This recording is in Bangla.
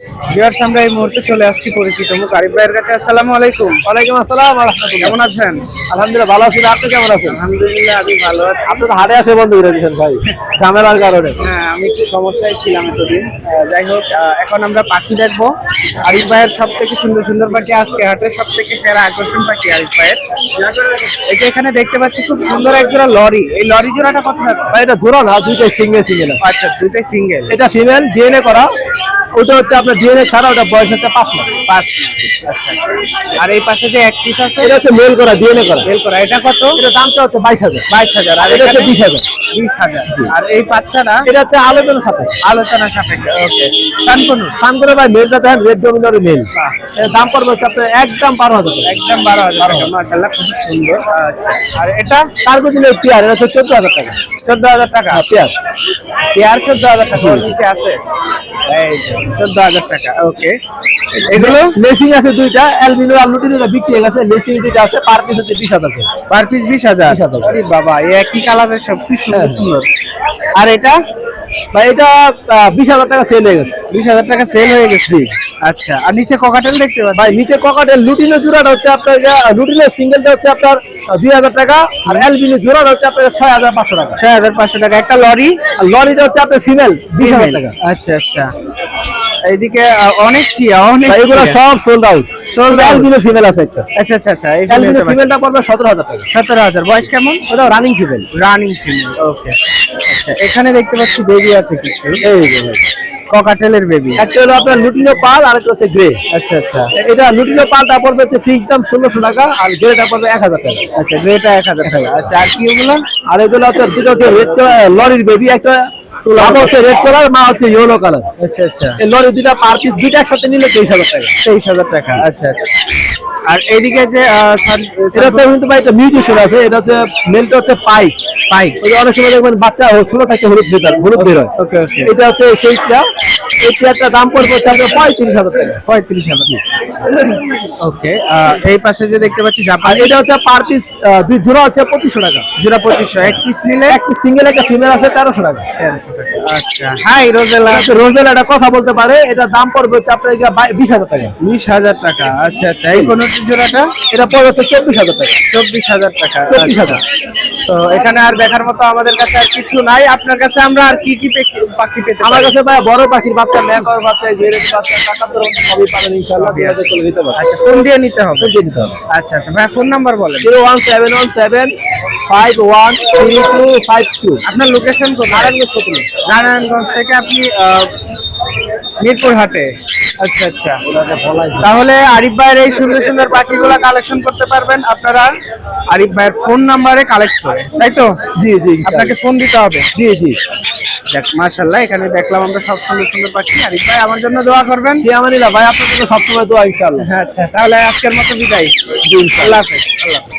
ভিউয়ার্স আমরা এই মুহূর্তে চলে আসছি পরিচিত মুখ। আরিফ ভাইয়ের কাছে আসসালামু আলাইকুম। ওয়ালাইকুম আসসালাম কেমন আছেন? আলহামদুলিল্লাহ ভালো আছি। আপনি কেমন আছেন? আলহামদুলিল্লাহ আমি ভালো আছি। আপনি তো হাটে আসে বন্ধ করে দিয়েছেন ভাই ঝামেলার কারণে। হ্যাঁ আমি একটু সমস্যায় ছিলাম এতদিন। যাই হোক এখন আমরা পাখি দেখব। আরিফ ভাইয়ের সব থেকে সুন্দর সুন্দর পাখি আজকে হাটে সব থেকে সেরা আকর্ষণ পাখি আরিফ ভাইয়ের। এই যে এখানে দেখতে পাচ্ছি খুব সুন্দর এক জোড়া লরি। এই লরি জোড়াটা কত যাচ্ছে ভাই এটা জোড়া না দুইটাই সিঙ্গেল সিঙ্গেল আচ্ছা দুইটাই সিঙ্গেল এটা ফিমেল ডিএনএ করা। ওটা হচ্ছে আপনার ডিএনএ ছাড়া ওটা বয়স হচ্ছে পাঁচ মাস। পাঁচ আচ্ছা। আর এই পাশে যে এক পিস আছে? এটা হচ্ছে মেল করা ডিএনএ করা। মেল করা। এটা কত? এটা দামটা হচ্ছে বাইশ হাজার। বাইশ হাজার। আর এটা হচ্ছে বিশ হাজার। বিশ হাজার। আর এই বাচ্চাটা? এটা হচ্ছে আলোচনা সাথে আলোচনা সাপেক্ষে। ওকে সানকনু? সান করে ভাই মেলটা দেখেন রেড ডমিনারি মেল দাম পড়বে হচ্ছে আপনার একদম বারো হাজার একদম বারো হাজার মাসাল্লাহ খুব সুন্দর। আচ্ছা। আর এটা? তার পিছনে পেয়ার এটা হচ্ছে চোদ্দ হাজার টাকা। চোদ্দ হাজার টাকা। পেয়ার। পেয়ার চোদ্দ হাজার টাকা নিচে আছে? চোদ্দ হাজার টাকা ওকে এগুলো লেসিং আছে দুইটা অ্যালবিনো আর লুটিনো বিক্রি হয়ে গেছে। লেসিং দুইটা আছে পার পিস হচ্ছে বিশ হাজার পার পিস বিশ হাজার। 20,000 বাবা একই কালারের সব কি হ্যাঁ। সুন্দর। আর এটা? ভাই এটা বিশ হাজার টাকা সেল হয়ে গেছে। বিশ হাজার টাকা সেল হয়ে গেছে আচ্ছা আর নিচে ককাটেল দেখতে পাচ্ছি। ভাই নিচে ককাটের লুটিনের জোড়াটা হচ্ছে আপনার লুটিনের সিঙ্গেলটা হচ্ছে আপনার দুই হাজার টাকা আর অ্যালবিনের জোড়াটা হচ্ছে আপনার ছয় হাজার পাঁচশো টাকা। ছয় হাজার পাঁচশো টাকা একটা লরি। আর লরিটা হচ্ছে আপনার ফিমেল বিশ হাজার টাকা। আচ্ছা আচ্ছা। এইদিকে অনেক টিয়া অনেক এগুলো। সব sold out sold albino female আছে একটা। আচ্ছা আচ্ছা আচ্ছা এই ফিমেলটা পড়বে সতেরো হাজার টাকা। সতেরো হাজার বয়স কেমন? ওটা running female running female okay এখানে দেখতে পাচ্ছি বেবি আছে কিছু। এই ককাটেলের বেবি একটা হলো আপনার লুটিনো পাল আর একটা হচ্ছে গ্রে আচ্ছা আচ্ছা। এটা লুটিনো পালটা পড়বে হচ্ছে ফিক্স দাম ষোলোশো টাকা আর গ্রেটা পড়বে এক হাজার টাকা। আচ্ছা গ্রেটা এক হাজার টাকা। আচ্ছা আর কি ওগুলো আর এগুলো হচ্ছে দুটো হচ্ছে লরির বেবি একটা হচ্ছে রেড কালার মা হচ্ছে ইয়েলো কালার আচ্ছা আচ্ছা। এই লরি দুটা পার পিস দুইটা একসাথে নিলে তেইশ হাজার টাকা। তেইশ হাজার টাকা আচ্ছা আচ্ছা। আর এদিকে যে এটা হচ্ছে কিন্তু ভাই একটা মিউটেশন আছে এটা হচ্ছে মেলটা হচ্ছে পাইক পাইক। অনেক সময় দেখবেন বাচ্চা ছোট থাকে হলুদ হয়, হলুদ বের হয়। এটা হচ্ছে দাম পড়বে আপনার পঁয়ত্রিশ হাজার টাকা। পঁয়ত্রিশ হাজার ওকে এই পাশে যে দেখতে পাচ্ছি জাপানি এটা হচ্ছে পার পিস দুই জোড়া হচ্ছে পঁচিশশো টাকা। জোড়া পঁচিশশো এক পিস নিলে সিঙ্গেল একটা ফিমেল আছে তেরোশো টাকা। আচ্ছা। হাই রোজেলা রোজেল একটা কথা বলতে পারে এটা দাম পড়বে হচ্ছে আপনার বিশ হাজার টাকা। বিশ হাজার টাকা আচ্ছা আচ্ছা এই কোন জোড়াটা? এটা চব্বিশ হাজার টাকা। চব্বিশ হাজার টাকা। চব্বিশ আচ্ছা। হাজার তো এখানে আর দেখার মতো আমাদের কাছে আর কিছু নাই। আপনার কাছে আমরা আর কি কি পাখি পেতে আমার কাছে ভাই বড় পাখির বাচ্চা ম্যাকর বাচ্চা সবই পাবেন ইনশাআল্লাহ পারবেন। আচ্ছা ফোন দিয়ে নিতে হবে। দিয়ে দিতে হবে। আচ্ছা আচ্ছা ভাই ফোন নাম্বার বলেন। Zero one seven one seven five one three two five two. আপনার লোকেশন কোথায়? নারায়ণগঞ্জ থেকে আপনি মিরপুর হাটে। আচ্ছা আচ্ছা। তাহলে আরিফ ভাইয়ের এই সুন্দর সুন্দর পাখিগুলো কালেকশন করতে পারবেন আপনারা। আরিফ ভাইয়ের ফোন নাম্বারে কালেক্ট করে তাই তো? জি জি আপনাকে ফোন দিতে হবে। জি জি। দেখ মাশাল্লাহ এখানে দেখলাম আমরা সব সুন্দর সুন্দর পাখি। আরিফ ভাই আমার জন্য দোয়া করবেন। জি আমানিল্লাহ ভাই আপনার জন্য সবসময় দোয়া ইনশাআল্লাহ। আচ্ছা তাহলে আজকের মতো বিদায়। জি আল্লাহ হাফেজ। আল্লাহ।